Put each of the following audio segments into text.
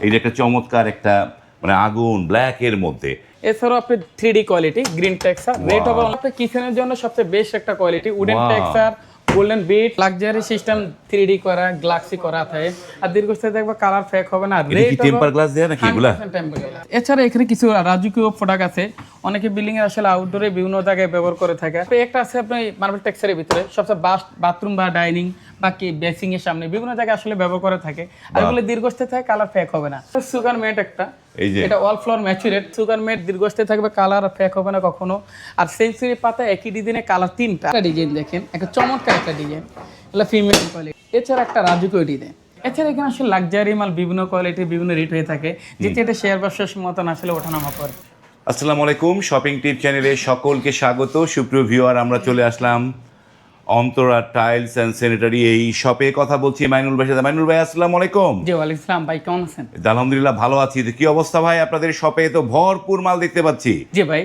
এই যে একটা চমৎকার একটা মানে আগুন ব্ল্যাক এর মধ্যে এছাড়াও আপনি three D quality green texture rate হবে আপনার কিচেনের জন্য সবচেয়ে বেস্ট একটা quality wooden. Texture golden bit luxury system three D করা গ্লাসি করা থাকে। আর দীর্ঘস্থায়ী দেখবে কালার ফেক হবে না। এটা কি টেম্পার গ্লাস দেয়া নাকি এগুলা? 100% tempered glass। এছাড়া এখানে কিছু রাজকীয় প্রোডাক্ট আছে। অনেকে বিল্ডিং এর আসলে আউটডোরে বিভিন্ন জায়গায় ব্যবহার করে থাকে। তো একটা আছে আপনি মার্বেল টেক্সচারের ভিতরে। সবচেয়ে বাথরুম বা ডাইনিং বা কি বেসিং এর সামনে। বিভিন্ন জায়গায় আসলে ব্যবহার করে থাকে। আর এগুলো দীর্ঘস্থায়ী থাকে কালার ফেক হবে না। সুগার মেট একটা। এই যে এটা all floor maturate sugar matte দীর্ঘস্থায়ী থাকবে কালার ফেক হবে না কখনো। আর সেঞ্চুরি পাতা একই ডিজাইনে কালার তিনটা। ডিজাইন দেখেন একটা চমৎকার একটা ডিজাইন এগুলো ফিমেল কোয়ালিটি এছাড়া একটা রাজকীয় ডিজাইন এছাড়া এখানে আসলে লাক্সারি মাল বিভিন্ন কোয়ালিটি বিভিন্ন রেট হয়ে থাকে। যেটি এটা শেয়ার ব্যবসার মতন আসলে ওঠানামা করে। আসসালামু আলাইকুম শপিং টিপ চ্যানেলে সকলকে স্বাগত। সুপ্রিয় ভিউয়ার আমরা চলে আসলাম অন্তরা টাইলস অ্যান্ড স্যানিটারি এই শপে কথা বলছি। মাইনুল ভাই সাথে। মাইনুল ভাই আসসালামু আলাইকুম। জি ওয়ালাইকুম ইসলাম ভাই কেমন আছেন? আলহামদুলিল্লাহ ভালো আছি। কি অবস্থা ভাই? আপনাদের শপে তো ভরপুর মাল দেখতে পাচ্ছি। জি ভাই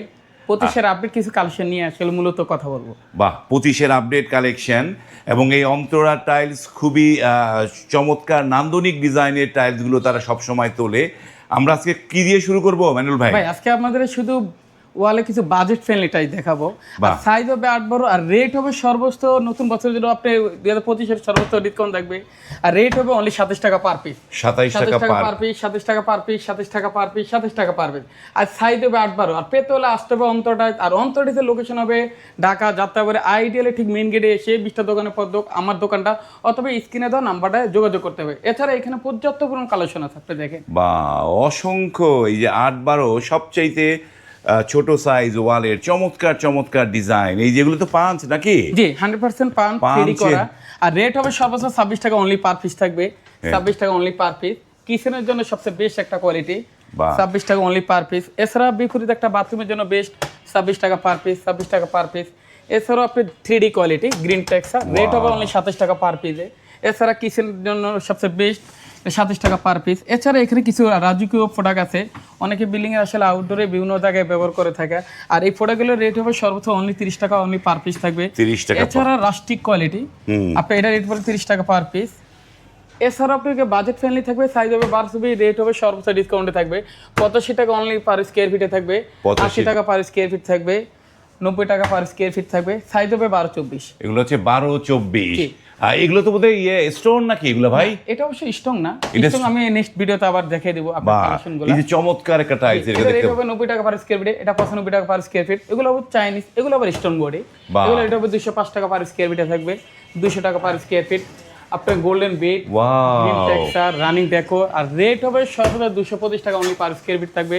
পঁচিশের আপডেট কিছু কালেকশন নিয়ে আসলে মূলত কথা বলব। বাহ পঁচিশের আপডেট কালেকশন এবং এই অন্তরা টাইলস খুবই চমৎকার নান্দনিক ডিজাইনের টাইলসগুলো তারা সবসময় তোলে। আমরা আজকে কি দিয়ে শুরু করব মাইনুল ভাই? ভাই আজকে আমাদের শুধু ওয়ালে কিছু বাজেট ফ্রেন্ডলি টাইপ দেখাবো। আর সাইজ হবে আট বড় আর রেট হবে সর্বোচ্চ নতুন বছরের জন্য আপনি দুই হাজার পঁচিশের সর্বোচ্চ ডিসকাউন্ট থাকবে আর রেট হবে অনলি সাতাশ টাকা পার পিস সাতাশ টাকা পার পিস সাতাশ টাকা পার পিস সাতাশ টাকা পার পিস সাতাশ টাকা পার পিস আর সাইজ হবে আট বারো আর পেতে হলে আসতে হবে অন্তরটায় আর অন্তরটিতে লোকেশন হবে ঢাকা যাত্রাবাড়ি আইডিয়ালে ঠিক মেইন গেটে এসে বিশটা দোকানের পর আমার দোকানটা অথবা স্ক্রিনে দেওয়া নাম্বারটা যোগাযোগ করতে হবে। এছাড়া এখানে পর্যাপ্ত পরিমাণ কালেকশন আছে আপনি দেখেন। বা অসংখ্য। এই যে আট বারো সবচাইতে ছোট সাইজ ওয়ালের চমৎকার চমৎকার ডিজাইন এই যেগুলো তো পাঁচ নাকি? জি হান্ড্রেড পার্সেন্ট পান পান করা। আর রেট হবে সর্বোচ্চ ছাব্বিশ টাকা অনলি পার পিস থাকবে। হ্যাঁ। ছাব্বিশ টাকা অনলি পার পিস কিচেনের জন্য সবচেয়ে বেস্ট একটা কোয়ালিটি ছাব্বিশ টাকা অনলি পার পিস এছাড়া বিপরীত একটা বাথরুমের জন্য বেস্ট ছাব্বিশ টাকা পার পিস ছাব্বিশ টাকা পার পিস এছাড়াও আপনি three D quality green texture rate হবে অনলি সাতাশ টাকা পার পিসে এছাড়া কিচেনের জন্য সবচেয়ে বেস্ট সাতাশ টাকা পার পিস এছাড়া এখানে কিছু রাজকীয় প্রোডাক্ট আছে। অনেকে বিল্ডিং এর আসলে আউটডোরে বিভিন্ন জায়গায় ব্যবহার করে থাকে। আর এই প্রোডাক্টগুলোর রেট হবে সর্বোচ্চ অনলি তিরিশ টাকা অনলি পার পিস থাকবে। 30 টাকা এছাড়া রাস্টিক কোয়ালিটি আপনি এটা রেট পড়ে তিরিশ টাকা পার পিস এছাড়া আপনাকে বাজেট ফ্রেন্ডলি থাকবে সাইজ হবে বারোশো রেট হবে সর্বোচ্চ ডিসকাউন্টে থাকবে। পঁচাশি টাকা অনলি পার স্কোয়ার ফিটে থাকবে। 85 আশি টাকা পার স্কোয়ার ফিট থাকবে। নব্বই টাকা পার স্কোয়ার ফিট থাকবে। সাইজ হবে বারো চব্বিশ। এগুলো হচ্ছে বারো চব্বিশ। এগুলো তো বোধহয় ইয়ে স্টোন নাকি এগুলো ভাই? এটা অবশ্যই স্ট্রং না। এটা আমি নেক্সট ভিডিওতে আবার দেখিয়ে দেবো আপনার এই যে চমৎকার একটা টাইলস এটা এটা দেখতে হবে নব্বই টাকা পার স্কোয়ার ফিটে এটা পঁচানব্বই টাকা পার স্কোয়ার ফিট এগুলো চাইনিজ এগুলো আবার স্টোন বডি এগুলো দুশো পাঁচ টাকা পার স্কোয়ার ফিটে থাকবে দুশো টাকা পার স্কোয়ার ফিট আপনার গোল্ডেন বেড রানিং ডেকো আর রেট হবে সর্বদা দুশো পঁচিশ টাকা অনলি পার স্কোয়ার ফিট থাকবে।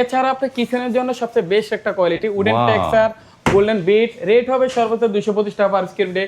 এছাড়া আপনার কিচেনের জন্য সবচেয়ে বেস্ট একটা quality wooden. Texture golden bit rate হবে সর্বোচ্চ দুশো পঁচিশ টাকা পার স্কোয়ার ফিটে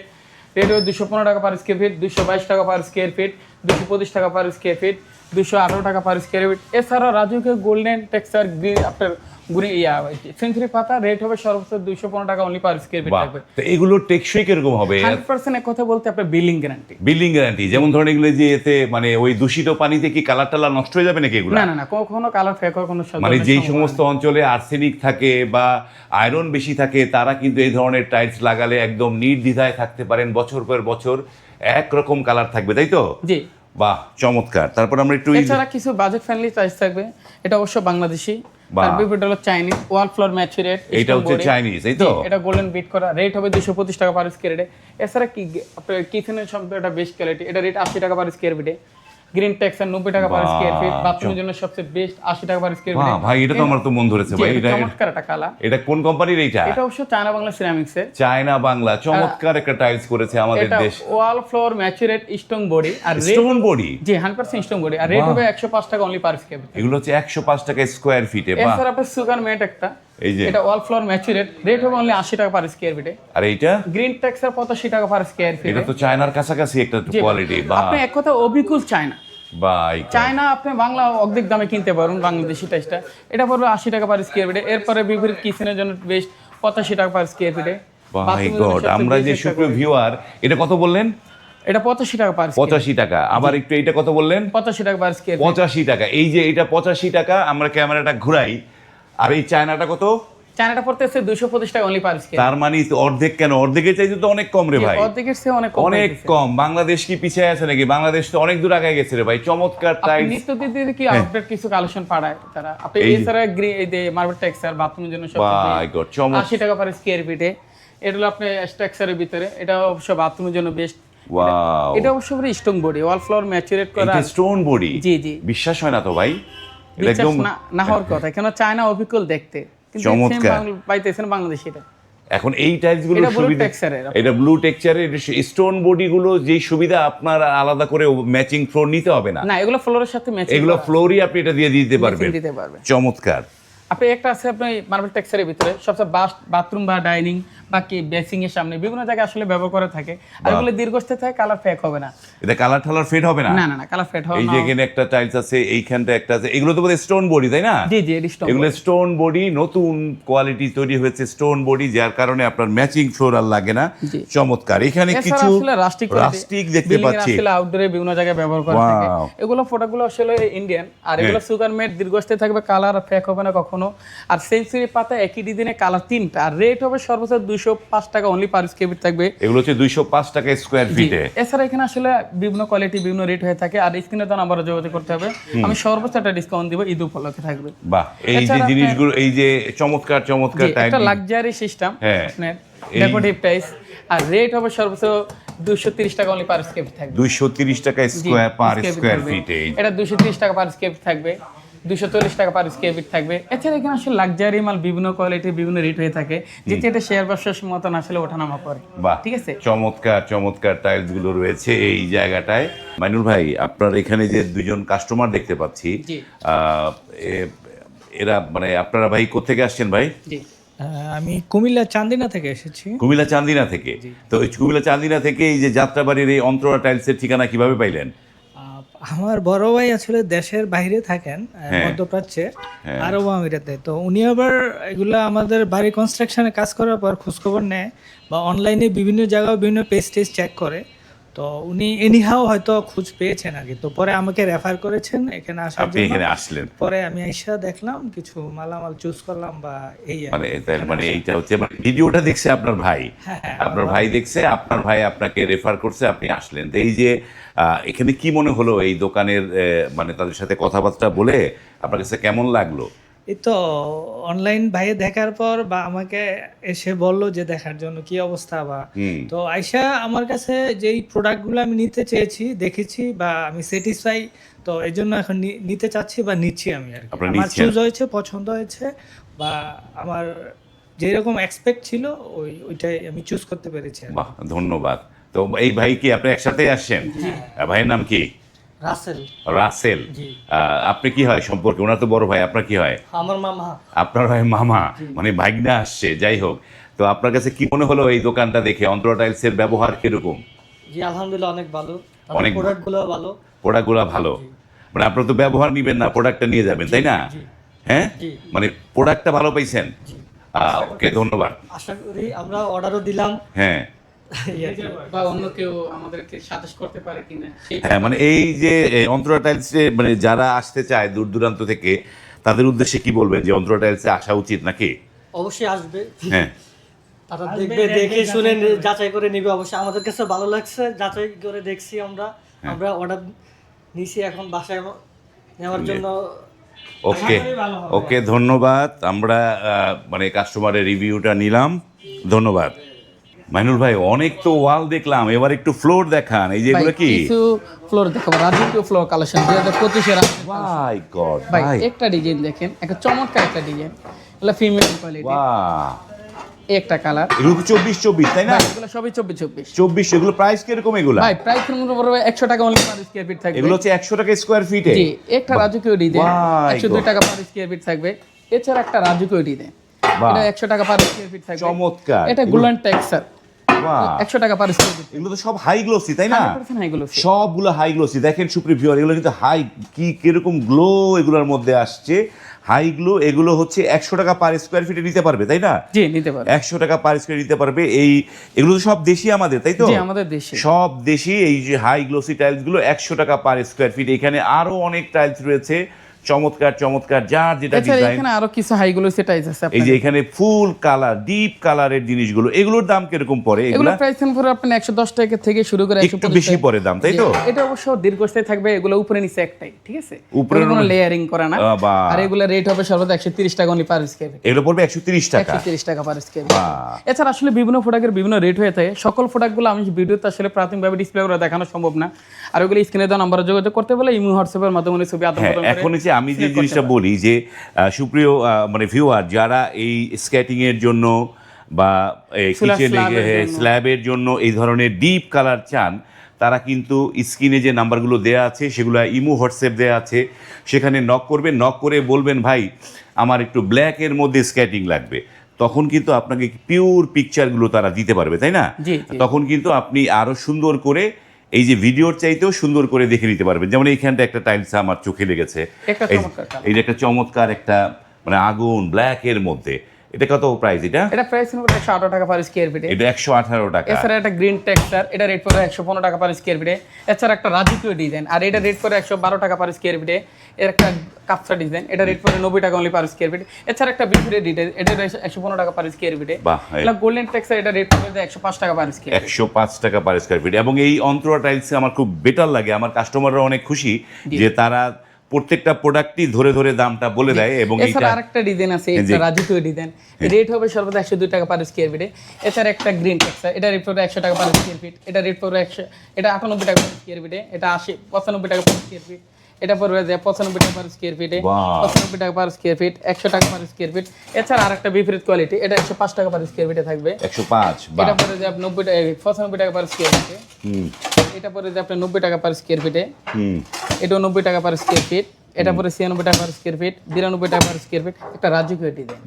হবে দুশো পনেরো টাকা পার স্কোয়ার ফিট দুশো বাইশ টাকা পার স্কোয়ার ফিট দুশো পঁচিশ টাকা পার স্কোয়ার ফিট দুশো আঠারো টাকা পার স্কোয়ার ফিট এছাড়া রাজুকে গোল্ডেন টেক্সার গ্রিন আপনার গুড়ি ইয়া সেঞ্চুরি পাতা রেট হবে সর্বোচ্চ দুশো পনেরো টাকা অনলি পার স্কোয়ার ফিট থাকবে। তো এগুলো টেকসই কীরকম হবে? হান্ড্রেড পার্সেন্ট কথা বলতে আপনার বিলিং গ্যারান্টি বিল্ডিং গ্যারান্টি যেমন ধরেন এগুলো যে এতে মানে ওই দূষিত পানিতে কি কালার টালার নষ্ট হয়ে যাবে নাকি এগুলো? না না না কখনো কালার ফেক কোনো মানে যেই সমস্ত অঞ্চলে আর্সেনিক থাকে বা আয়রন বেশি থাকে তারা কিন্তু এই ধরনের টাইলস লাগালে একদম নির্দ্বিধায় থাকতে পারেন বছর পর বছর একরকম কালার থাকবে তাই তো? জি। বাহ চমৎকার। তারপর আমরা একটু এছাড়া কিছু বাজেট ফ্রেন্ডলি টাইলস থাকবে এটা অবশ্য বাংলাদেশি। তার হলো চাইনিজ ওয়াল ফ্লোর ম্যাচুরেট এটা হচ্ছে চাইনিজ এই তো? এটা গোল্ডেন বিট করা। রেট হবে দুশো পঁচিশ টাকা পার স্কয়ার ফিটে এছাড়া কি আপনার কিচেনের সম্পর্কে এটা বেস্ট কোয়ালিটি এটা রেট আশি টাকা পার স্কয়ার ফিটে গ্রিন নব্বই টাকা পার স্কোয়ার ফিট বাথরুমের জন্য সবচেয়ে বেস্ট আশি টাকা পার স্কোয়ার ফিটে ভাই এটা তো আমার তো মন ধরেছে ভাই এটা চমৎকার একটা কালা এটা কোন কোম্পানির এটা অবশ্য চায়না বাংলা সিরামিক্সের চায়না বাংলা চমৎকার একটা টাইলস করেছে আমাদের দেশ। Wall floor maturate strong body আর স্টোন বডি জি হান্ড্রেড পার্সেন্ট স্ট্রং বডি আর রেট হবে একশো পাঁচ টাকা অনলি পার স্কোয়ার ফিট এগুলো হচ্ছে একশো পাঁচ টাকা স্কোয়ার ফিটে এছাড়া আপনার সুগার মেট একটা। এই যে। এটা অল ফ্লোর ম্যাচুরেট রেট হবে অনলি আশি টাকা পার স্কোয়ার ফিটে আর এইটা? গ্রিন টেক্সার পঁচাশি টাকা পার স্কোয়ার ফিট এটা তো চায়নার কাছাকাছি একটা কোয়ালিটি বা আপনি এক কথা অবিকুল চায়না বাই চায়না আপনি বাংলা অর্ধেক দামে কিনতে পারবেন বাংলাদেশি টাইসটা এটা পড়বে আশি টাকা পার স্কোয়ার ফিটে এরপরে বিপরীত কিচেনের জন্য বেস্ট পঁচাশি টাকা পার স্কোয়ার ফিটে বাই গড আমরা যে সুপ্রিয় ভিউয়ার এটা কত বললেন? এটা পঁচাশি টাকা পার পঁচাশি টাকা। আবার একটু এইটা কত বললেন? পঁচাশি টাকা পার স্কোয়ার পঁচাশি টাকা। এই যে এটা পঁচাশি টাকা আমরা ক্যামেরাটা ঘুরাই। আর এই চায়নাটা কত? চায়নাটা পড়তেছে দুশো পঁচিশ টাকা অনলি পার স্কোয়ার তার মানে অর্ধেক কেন? অর্ধেকের চাইতে তো অনেক কম রে ভাই। অর্ধেকের চেয়ে অনেক কম অনেক কম। বাংলাদেশ কি পিছিয়ে আছে নাকি? বাংলাদেশ তো অনেক দূর আগে গেছে রে ভাই। চমৎকার আপনি টাইলস নিত্য দিতে কি আপডেট কিছু কালেকশন পাঠায় তারা? আপনি হ্যাঁ। এই এছাড়া গ্রি এই যে মার্বেল টেক্সচার বাথরুমের জন্য সব গড চমৎকার আশি টাকা পার স্কোয়ার ফিটে এটা হলো আপনার স্ট্রাকচারের ভিতরে। এটা অবশ্য বাথরুমের জন্য বেস্ট ওয়াও এটা অবশ্য স্ট্রং বডি ওয়াল ফ্লোর ম্যাচুরেট করা এটা স্টোন বডি জি জি। বিশ্বাস হয় না তো ভাই? এটা একদম না হওয়ার কথা। কেন? চায়না অবিকল দেখতে। চমৎকার। পাইতেছেন বাংলাদেশ এটা। এখন এই টাইলসগুলো এটা blue সুবিধা এটা ব্লু টেক্সচারের স্টোন বডি গুলো যেই সুবিধা আপনার আলাদা করে ম্যাচিং ফ্লোর নিতে হবে না। না এগুলো ফ্লোরের সাথে ম্যাচিং এগুলো ফ্লোরই আপনি এটা দিয়ে দিতে পারবেন। চমৎকার। আপনি একটা আছে আপনি মার্বেল টেক্সচারের ভিতরে সবচেয়ে বাস বাথরুম বা ডাইনিং বা কি বেসিং এর সামনে বিভিন্ন জায়গায় আসলে ব্যবহার করে থাকে। আর এগুলো দীর্ঘস্থায়ী থাকে কালার ফেক হবে না। এটা কালার ঠালার ফেড হবে না? না না না কালার ফেড হবে এই যে এখানে একটা টাইলস আছে এইখানটা একটা আছে এগুলো তো বোধহয় স্টোন বডি তাই না? জি জি এটি stone এগুলো স্টোন বডি নতুন কোয়ালিটি তৈরি হয়েছে স্টোন বডি যার কারণে আপনার ম্যাচিং ফ্লোর আর লাগে না। চমৎকার। এখানে কিছু আসলে রাস্টিক রাস্টিক দেখতে পাচ্ছি। আসলে আউটডোরে বিভিন্ন জায়গায় ব্যবহার করা থাকে. এগুলো প্রোডাক্টগুলো আসলে ইন্ডিয়ান আর এগুলো সুগার মেড দীর্ঘস্থায়ী থাকবে কালার ফেক হবে না কখনো। আর সেঞ্চুরি পাতা একই ডিজাইনে কালার তিনটা। আর রেট হবে সর্বোচ্চ দুশো পাঁচ টাকা অনলি পার স্কোয়ার থাকবে। এগুলো হচ্ছে দুইশো পাঁচ টাকা স্কোয়ার। ফিটে এছাড়া এখানে আসলে বিভিন্ন কোয়ালিটি বিভিন্ন রেট হয়ে থাকে। আর স্ক্রিনে তো আবার যোগাযোগ করতে হবে। আমি সর্বোচ্চ একটা ডিসকাউন্ট দিব ঈদ উপলক্ষে থাকবে। বাহ এই যে জিনিসগুলো এই যে চমৎকার চমৎকার একটা লাক্সারি সিস্টেম হ্যাঁ। ডেকোরেটিভ টাইস আর রেট হবে সর্বোচ্চ দুশো তিরিশ টাকা অনলি পার স্কোয়ার থাকবে। দুইশো তিরিশ টাকা স্কোয়ার পার স্কোয়ার। ফিটে এটা দুশো তিরিশ টাকা পার স্কোয়ার ফিট থাকবে। দুশো চল্লিশ টাকা পার স্কোয়ার ফিট থাকবে। এছাড়া এখানে আসলে লাক্সারি মাল বিভিন্ন কোয়ালিটির বিভিন্ন রেট হয়ে থাকে। যেটি এটা শেয়ার ব্যবসার মতন আসলে ওঠানামা করে। বাহ। ঠিক আছে? চমৎকার চমৎকার টাইলসগুলো রয়েছে এই জায়গাটায়। মাইনুল ভাই আপনার এখানে যে দুজন কাস্টমার দেখতে পাচ্ছি আহ, এরা মানে আপনারা ভাই কোথেকে আসছেন ভাই? আহ, আমি কুমিল্লা চান্দিনা থেকে এসেছি। কুমিল্লা চান্দিনা থেকে। তো ওই কুমিল্লা চান্দিনা থেকে এই যে যাত্রাবাড়ির এই অন্তরা টাইলসের ঠিকানা কীভাবে পাইলেন? আমার বড় ভাই আসলে দেশের বাইরে থাকেন হ্যাঁ। মধ্যপ্রাচ্যে আরব আমিরাতে। তো উনি আবার এগুলো আমাদের বাড়ি কনস্ট্রাকশনে কাজ করার পর খোঁজখবর নেয় বা অনলাইনে বিভিন্ন জায়গায় বিভিন্ন পেজ টেজ চেক করে। তো উনি এনিহাও হয়তো খোঁজ পেয়েছেন কি তো পরে আমাকে রেফার করেছেন এখানে আসার আপনি জন্য। এখানে আসলেন। পরে আমি আইসা দেখলাম কিছু মালামাল চুজ করলাম বা এই আর কি। মানে তার মানে এইটা হচ্ছে মানে ভিডিওটা দেখছে আপনার ভাই। আপনার ভাই। দেখছে আপনার ভাই আপনাকে রেফার করছে আপনি আসলেন। তো এই যে আহ, এখানে কি মনে হলো এই দোকানের আহ, মানে তাদের সাথে কথাবার্তা বলে আপনার কাছে কেমন লাগল? এই তো অনলাইন ভাইয়ে দেখার পর বা আমাকে এসে বলল যে দেখার জন্য কি অবস্থা বা। তো আয়সা আমার কাছে যেই প্রোডাক্টগুলো আমি নিতে চেয়েছি দেখেছি বা আমি স্যাটিসফাই তো এই জন্য এখন নিতে চাচ্ছি বা নিচ্ছি আমি আর আমার চুজ হয়েছে পছন্দ হয়েছে বা আমার যেরকম এক্সপেক্ট ছিল ওই ওইটাই আমি চুজ করতে পেরেছি বাহ ধন্যবাদ। তো এই ভাই কি আপনি একসাথে আসছেন? আহ, ভাইয়ের নাম কি? রাসেল। রাসেল? আপনি কি হয় সম্পর্কে? ওনার তো বড় ভাই আপনার কি হয়? আমার মামা। আপনার হয় মামা? মানে ভাগনা আসছে যাই হোক। তো আপনার কাছে কি মনে হলো এই দোকানটা দেখে? টাইলসের ব্যবহার কীরকম? জি আলহামদুলিল্লাহ অনেক ভালো। অনেক প্রোডাক্টগুলো ভালো। প্রোডাক্টগুলো ভালো। মানে আপনার তো ব্যবহার নিবেন না প্রোডাক্টটা নিয়ে যাবেন তাই না? হ্যাঁ? মানে প্রোডাক্টটা ভালো পাইছেন? ওকে ধন্যবাদ। আশা করি আমরা অর্ডারও দিলাম। হ্যাঁ। বা অন্য কেউ আমাদেরকে সাজেস্ট করতে পারে কিনা হ্যাঁ মানে এই যে অন্তরা টাইলসে মানে যারা আসতে চায় দূর দূরান্ত থেকে তাদের উদ্দেশ্যে কি বলবেন যে অন্তরা টাইলসে আসা উচিত নাকি? অবশ্যই আসবে। হ্যাঁ। তারা দেখবে দেখে শুনে যাচাই করে নিবে অবশ্যই। আমাদের কাছে ভালো লাগছে যাচাই করে দেখছি আমরা। হ্যাঁ। আমরা অর্ডার নিছি এখন বাসায় নেওয়ার জন্য। ওকে ওকে ধন্যবাদ। আমরা মানে কাস্টমারের রিভিউটা নিলাম। ধন্যবাদ। মাইনুল ভাই অনেক তো ওয়াল দেখলাম এবার একটু ফ্লোর দেখান। এই যেগুলো ভাই, কি? কিছু ফ্লোর দেখাবো রাজকীয় ফ্লোর কালেকশন মাই গড ভাই ভাই একটা ডিজাইন দেখেন একটা চমৎকার একটা ডিজাইন এগুলো ফিমেল কোয়ালিটি বাহ। একটা কালার এগুলো চব্বিশ চব্বিশ তাই না? এগুলো সবই চব্বিশ চব্বিশ। চব্বিশ এগুলো প্রাইস কীরকম এগুলো? ভাই প্রাইস পড়বে একশো টাকা অনলি পার স্কোয়ার ফিট থাকবে। এগুলো হচ্ছে একশো টাকা স্কোয়ার ফিটে জি একটা রাজকীয় ডিজাইন একশো দুই টাকা পার স্কোয়ার ফিট থাকবে। এছাড়া একটা রাজকীয় ডিজাইন। এটা একশো টাকা পার স্কোয়ার ফিট থাকবে। চমৎকার। এটা গুলান টেক্সার বাহ একশো টাকা পার স্কোয়ার ফিট এগুলো তো সব হাই গ্লোসি তাই না? এগুলো সবগুলো হাই গ্লোসি দেখেন সুপ্রিয় ভিউয়ার এগুলো কিন্তু হাই কি কীরকম গ্লো এগুলোর মধ্যে আসছে। হাই গ্লো এগুলো হচ্ছে একশো টাকা পার স্কোয়ার ফিটে নিতে পারবে তাই না? জি নিতে পারবে। একশো টাকা পার স্কোয়ার নিতে পারবে। এই এগুলো তো সব দেশি আমাদের তাই তো? আমাদের দেশে। সব দেশি এই যে হাই গ্লোসি টাইলসগুলো একশো টাকা পার স্কোয়ার ফিট এখানে আরও অনেক টাইলস রয়েছে। চমৎকার চমৎকার যার যেটা ডিজাইন এখানে আরও কিছু হাইগুলো সেটাইজ আছে এই যে এখানে ফুল কালার ডিপ কালারের জিনিসগুলো এগুলোর দাম কীরকম পড়ে? এগুলো প্রাইস পরে আপনার একশো দশ টাকা থেকে শুরু করে একটু বেশি পড়ে দাম তাই তো? এটা অবশ্য দীর্ঘস্থায়ী থাকবে এগুলো উপরে নিচে একটাই ঠিক আছে? উপরে কোনো লেয়ারিং করা না। আর এগুলো রেট হবে সর্বদা একশো তিরিশ টাকা অনলি পার স্কোয়ার এগুলো পড়বে একশো তিরিশ টাকা। একশো তিরিশ টাকা পার স্কোয়ার। এছাড়া আসলে বিভিন্ন প্রোডাক্টের বিভিন্ন রেট হয়ে থাকে। সকল প্রোডাক্টগুলো আমি ভিডিওতে আসলে প্রাথমিকভাবে ডিসপ্লে করে দেখানো সম্ভব না। আর ওগুলো স্ক্রিনে দেওয়া নাম্বারে যোগাযোগ করতে বলে ইমো হোয়াটসঅ্যাপের মাধ্যমে ছবি আদান প্রদান করে এখন আমি যে জিনিসটা বলি যে সুপ্রিয় মানে ভিউয়ার যারা এই স্কেটিং এর জন্য বা কিচেনে। স্ল্যাবের জন্য এই ধরনের ডিপ কালার চান তারা কিন্তু স্ক্রিনে যে নাম্বারগুলো দেয়া আছে সেগুলো ইমো হোয়াটসঅ্যাপ দেয়া আছে সেখানে নক করবেন নক করে বলবেন ভাই আমার একটু ব্ল্যাকের মধ্যে স্কেটিং লাগবে তখন কিন্তু আপনাকে পিওর পিকচারগুলো তারা দিতে পারবে তাই না। তখন কিন্তু আপনি আরও সুন্দর করে এই যে ভিডিওর চাইতেও সুন্দর করে দেখে নিতে পারবেন। যেমন এইখানটা একটা টাইলস আমার চোখে লেগেছে। এই- যে একটা চমৎকার একটা মানে আগুন ব্ল্যাকের মধ্যে। এটা কত প্রাইস এটা? এটা প্রাইস একশো আঠারো টাকা পার স্কোয়ার ফিটে এটা একশো আঠারো টাকা। এছাড়া একটা গ্রিন টেক্সচার এটা রেট পড়ে একশো পনেরো টাকা পার স্কোয়ার ফিটে এছাড়া একটা রাজকীয় ডিজাইন আর এটা রেট পড়ে একশো বারো টাকা পার স্কোয়ার ফিটে এর একটা কাপসা ডিজাইন এটা রেট পড়ে নব্বই টাকা অনলি পার স্কোয়ার ফিট এছাড়া একটা বিফিটের ডিজাইন এটা একশো পনেরো টাকা পার স্কোয়ার ফিটে বাহ, এটা গোল্ডেন টেক্সচার এটা রেট একশো পাঁচ টাকা পার স্কোয়ার একশো পাঁচ টাকা পার স্কোয়ার ফিট এবং এই অন্তরা টাইলস আমার খুব বেটার লাগে আমার কাস্টমাররা অনেক খুশি যে তারা প্রত্যেকটা প্রোডাক্টই ধরে ধরে দামটা বলে দেয় এবং এছাড়া আরেকটা ডিজাইন আছে। এটা রাজকীয় ডিজাইন রেট হবে সর্বদা একশো দুই টাকা পার স্কোয়ার ফিটে এছাড়া একটা গ্রিন টেক্সচার এটা রেট পড়বে একশো টাকা পার স্কোয়ার ফিট এটা রেট পড়বে একশো এটা আটানব্বই টাকা পার স্কোয়ার ফিটে এটা আশি পঁচানব্বই টাকা পার স্কোয়ার ফিট এটা পড়বে যে পঁচানব্বই টাকা পার স্কোয়ার ফিটে. পঁচানব্বই টাকা পার স্কোয়ার ফিট একশো টাকা পার স্কোয়ার ফিট এছাড়া আরেকটা বিপরীত কোয়ালিটি এটা একশো পাঁচ টাকা পার স্কোয়ার ফিটে থাকবে। একশো পাঁচ এটা পরে যে নব্বই টাকা পঁচানব্বই টাকা পার স্কোয়ার ফিটে এটা পরে যে আপনার নব্বই টাকা পার স্কোয়ার ফিটে হুম। এটাও নব্বই টাকা পার স্কোয়ার ফিট এটা পরে ছিয়ানব্বই টাকা পার স্কোয়ার ফিট বিরানব্বই টাকা পার স্কোয়ার ফিট একটা রাজকীয় ডিজাইন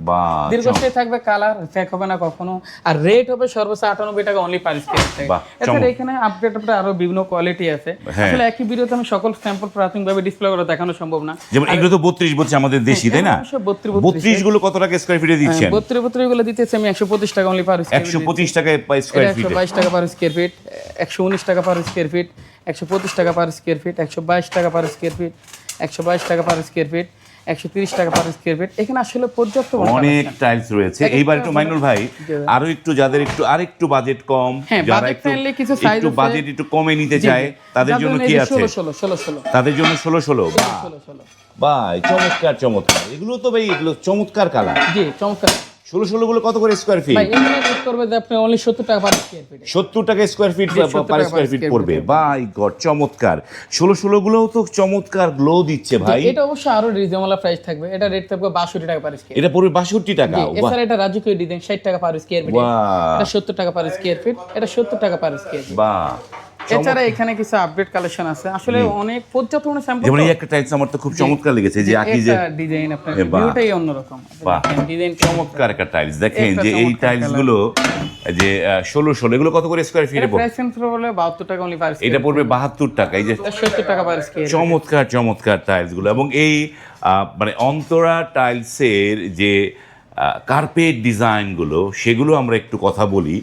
দীর্ঘস্থায়ী থাকবে কালার ফেক হবে না কখনো আর রেট হবে সর্বোচ্চ আটানব্বই টাকা অনলি পার স্কোয়ার ফিট এছাড়া এখানে আপডেট আপডেট আরও বিভিন্ন কোয়ালিটি আছে। হ্যাঁ। আসলে একই ভিডিওতে আমি সকল স্যাম্পল প্রাথমিকভাবে ডিসপ্লে করে দেখানো সম্ভব না। যেমন এগুলো তো বত্রিশ বলছে আমাদের দেশি তাই না? বত্রিশগুলো কত টাকা স্কোয়ার ফিটে দিচ্ছেন? বত্রিশ বত্রিশগুলো দিতেছি আমি একশো পঁচিশ টাকা অনলি পার স্কোয়ার একশো পঁচিশ টাকায় স্কোয়ার একশো বাইশ টাকা পার স্কোয়ার ফিট একশো উনিশ টাকা পার স্কোয়ার ফিট একশো পঁচিশ টাকা পার স্কোয়ার ফিট একশো বাইশ টাকা পার স্কোয়ার ফিট একশো বাইশ টাকা পার স্কোয়ার ফিট একশো তিরিশ টাকা পার স্কোয়ার ফিট এখানে আসলে পর্যাপ্ত অনেক টাইলস রয়েছে। এইবার একটু মাইনুল ভাই আরও একটু যাদের একটু আরেকটু বাজেট কম হ্যাঁ, যারা একটু কিছু একটু বাজেট একটু কমে নিতে চায় তাদের জন্য কি আছে? ষোলো ষোলো ষোলো তাদের জন্য ষোলো ষোলো। বাহ ষোলো ষোলো। বাহ চমৎকার চমৎকার। এগুলো তো ভাই এগুলো চমৎকার কালার জি চমৎকার। ষোলো ষোলো গুলো কত করে স্কোয়ার ফিট সত্তর টাকা স্কোয়ার ফিট সত্তর টাকা স্কোয়ার ফিট জি, 70 পার স্কোয়ার ফিট পড়বে। বাই গড চমৎকার। ষোলো ষোলো গুলোও তো চমৎকার গ্লো দিচ্ছে ভাই। এটা অবশ্য আরও রিজনেবল প্রাইস থাকবে। এটা রেট থাকবে বাষট্টি টাকা পার স্কোয়ার এটা পড়বে বাষট্টি টাকা এছাড়া এটা রাজকীয় ডিজাইন ষাট টাকা পার স্কোয়ার ফিট এটা সত্তর টাকা পার স্কোয়ার ফিট এটা সত্তর টাকা পার স্কোয়ার ফিট বাহ। এছাড়া এখানে কিছু আপডেট কালেকশন আছে। আসলে অনেক পর্যাপ্ত মানে স্যাম্পল যেমন এই একটা টাইলস আমার তো খুব চমৎকার লেগেছে যে আকি যে ডিজাইন আপনার ভিউটাই অন্যরকম। ডিজাইন চমৎকার একটা টাইলস দেখেন যে এই টাইলসগুলো যে ষোলো ষোলো এগুলো কত করে স্কোয়ার ফিটে প্রাইস বলে 72 টাকা অনলি পার এটা পড়বে বাহাত্তর টাকা এই যে 70 টাকা পার স্কয়ার চমৎকার চমৎকার টাইলসগুলো। এবং এই মানে অন্তরা টাইলসের যে কার্পেট ডিজাইনগুলো সেগুলো আমরা একটু কথা বলি।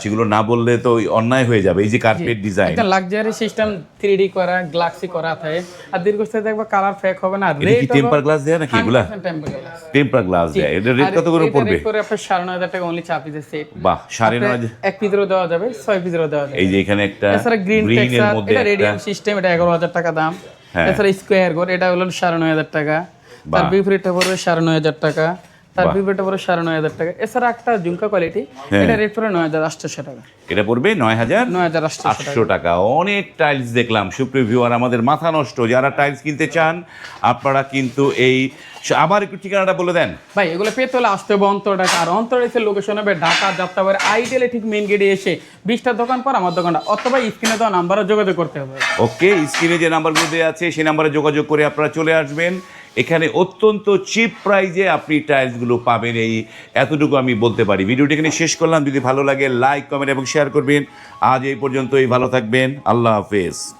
সেগুলো না বললে তো অন্যায় হয়ে যাবে। এই যে কার্পেট ডিজাইন একটা লাক্সারি সিস্টেম 3D করা গ্লাক্সি করা থাকে আর দীর্ঘস্থায়ী দেখবে কালার ফেক হবে না। এটা কি টেম্পার গ্লাস দেয় নাকি এগুলা? টেম্পার গ্লাস দেয়। এটা রেট কত করে পড়বে? করে আপনার 9500 টাকা অনলি 4 পিসের সেট বাহ সাড়ে নয় হাজার। এক পিসেরও দেওয়া যাবে 6 পিসেরও দেওয়া যাবে। এই যে এখানে একটা গ্রিন টেক্সচার মধ্যে এটা রেডিয়াম সিস্টেম এটা 11000 টাকা দাম। হ্যাঁ। এছাড়া স্কয়ার গোর এটা হলো 9500 টাকা। তার। বিপরীতটা পড়বে 9500 টাকা। তার বাহ। বিপরীতটা পড়বে 9500 টাকা। এছাড়া একটা ঝুমকা কোয়ালিটি হ্যাঁ। এটা রেট পড়বে 9800 টাকা। এটা পড়বে নয় হাজার 9800 টাকা। আটশো টাকা। অনেক টাইলস দেখলাম। সুপ্রিয় ভিউয়ার আমাদের মাথা নষ্ট। যারা টাইলস কিনতে চান আপনারা কিন্তু এই আবার একটু ঠিকানাটা বলে দেন। ভাই এগুলো পেতে হলে আসতে হবে অন্তর। ঢাকা আর অন্তর এসে লোকেশন হবে ঢাকা যাত্রাবাড়ি আইডিয়ালে ঠিক মেন গেটে এসে বিশটা দোকান পর আমার দোকানটা। অথবা স্ক্রিনে দেওয়া নাম্বারে যোগাযোগ করতে হবে। ওকে স্ক্রিনে যে নাম্বারগুলো দেওয়া আছে সেই নাম্বারে যোগাযোগ করে আপনারা চলে আসবেন। এখানে অত্যন্ত চিপ প্রাইজে আপনি টাইলসগুলো পাবেন এই এতটুকু আমি বলতে পারি। ভিডিওটি এখানে শেষ করলাম। যদি ভালো লাগে লাইক কমেন্ট এবং শেয়ার করবেন। আজ এই পর্যন্তই। ভালো থাকবেন। আল্লাহ হাফেজ।